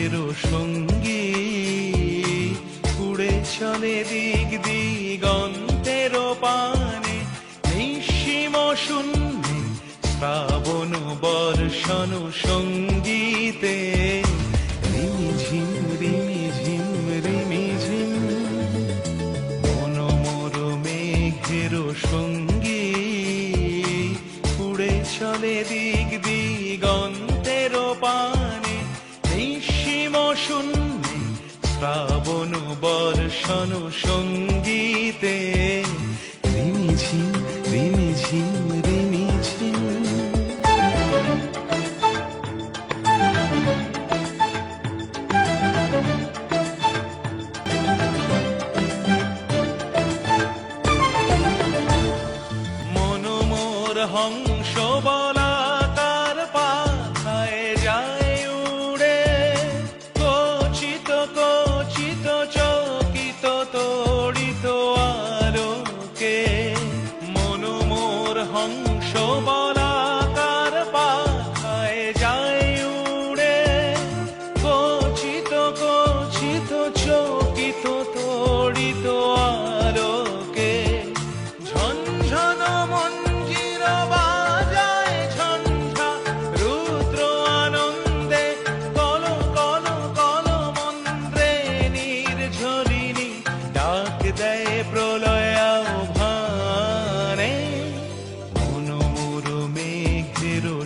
মেঘের সঙ্গী উড়ে চলে দিক দিগন্তের পানে নিঃসীম শূন্যে শ্রাবণ বর্ষণ সঙ্গীতে। রিমিঝিম রিমিঝিম রিমিঝিম। মনোমর মেঘের সঙ্গী উড়ে চলে দিক দিগন্তের পানে শূন্যে শ্রাবণ বর্ষণ সঙ্গীতে। রিমিঝিম রিমিঝিম মনোমোর হংস বলাকার হংস বলাকার পাথায় যায় উড়ে। কচিত কচিত চকিত, তড়িত আলোকে। ঝনঝন মঞ্জির বাজায় ঝঞ্ঝা রুদ্র আনন্দে। কল কল কল মন্ত্রে নির্ঝরিণী ডাক দেয় প্রলয়।